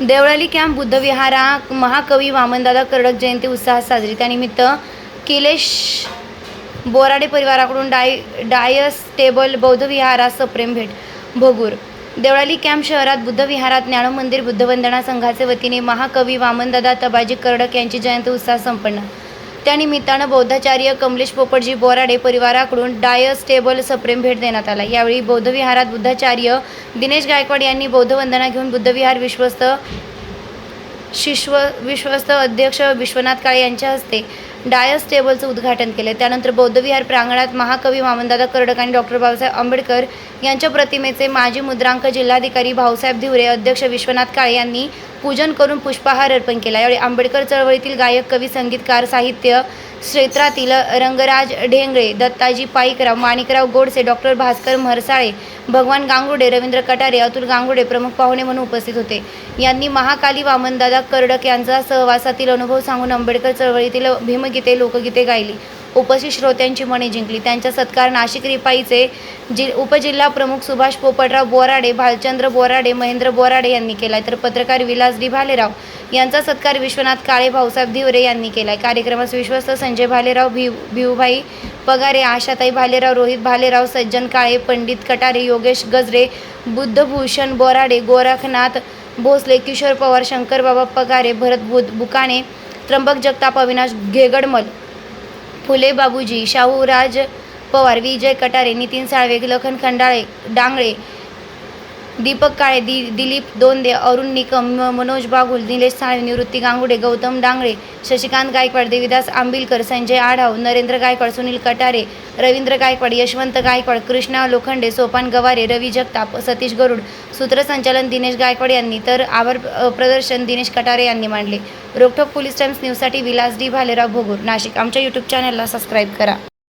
Deolali camp बुद्धविहारा महाकवी वामनदादा कर्डक जयंती उत्साहात साजरी. त्यानिमित्त किलेश बोराडे परिवाराकडून डाय डायस टेबल बौद्धविहारात सप्रेम भेट. भोगूर. देवळाली कॅम्प शहरात बुद्धविहारात ज्ञानमंदिर बुद्धवंदना संघाचे वतीने महाकवी वामनदादा तबाजी कर्डक यांची जयंती उत्साह संपन्न. त्यानिमित्तानं बौद्धाचार्य कमलेश पोपटजी बोराडे परिवाराकडून डायस टेबल सप्रेम भेट देण्यात आला. यावेळी बौद्धविहारात बुद्धाचार्य दिनेश गायकवाड यांनी बौद्धवंदना घेऊन बुद्धविहार विश्वस्त शिश्व विश्वस्त अध्यक्ष विश्वनाथ काळे यांच्या हस्ते डायस टेबलचं उद्घाटन केले. त्यानंतर बौद्धविहार प्रांगणात महाकवी वामनदादा कर्डक आणि डॉक्टर बाबासाहेब आंबेडकर यांच्या प्रतिमेचे माजी मुद्रांक जिल्हाधिकारी भाऊसाहेब धिवरे अध्यक्ष विश्वनाथ काळे यांनी पूजन करून पुष्पहार अर्पण केला. यावेळी आंबेडकर चळवळीतील गायक कवी संगीतकार साहित्य क्षेत्रातील रंगराज ढेंगळे दत्ताजी पाईकराव माणिकराव गोडसे डॉक्टर भास्कर म्हरसाळे भगवान गांगुडे रवींद्र कटारे अतुल गांगुडे प्रमुख पाहुणे म्हणून उपस्थित होते. यांनी महाकाली वामनदादा कर्डक यांचा सहवासातील अनुभव सांगून आंबेडकर चळवळीतील भीमगीते लोकगीते गायली. उपस्थित श्रोत्यांची मने जिंकली. त्यांचा सत्कार नाशिक रिपाईचे जि उपजिल्हा प्रमुख सुभाष पोपटराव बोराडे भालचंद्र बोराडे महेंद्र बोराडे यांनी केला तर पत्रकार विलास डी. भालेराव यांचा सत्कार विश्वनाथ काळे भाऊसाहेब धिवरे यांनी केला आहे कार्यक्रमास विश्वस्त संजय भालेराव भिव भिवभाई पगारे आशाताई भालेराव रोहित भालेराव सज्जन काळे पंडित कटारे योगेश गजरे बुद्धभूषण बोराडे गोरखनाथ भोसले किशोर पवार शंकरबाबा पगारे भरत बुद बुकाणे त्र्यंबक जगताप अविनाश घेगडमल फुले बाबूजी शाहूराज पवार विजय कटारे नितीन साळवे लखन खंडाळे डांगळे दीपक काळे दि दिलीप दोंदे अरुण निकम मनोज बागुल निलेश साळवे निवृत्ती गांगुडे गौतम डांगळे शशिकांत गायकवाड देविदास आंबिलकर संजय आढाव नरेंद्र गायकवाड सुनील कटारे रवींद्र गायकवाड यशवंत गायकवाड कृष्णा लोखंडे सोपान गवारे रवी जगताप सतीश गरुड सूत्रसंचालन दिनेश गायकवाड यांनी तर आभार प्रदर्शन दिनेश कटारे यांनी मांडले. रोकठोक पोलीस टाइम्स न्यूजसाठी विलास डी. भालेराव भोगूर. नाशिक. आमच्या यूट्यूब चॅनलला सबस्क्राईब करा.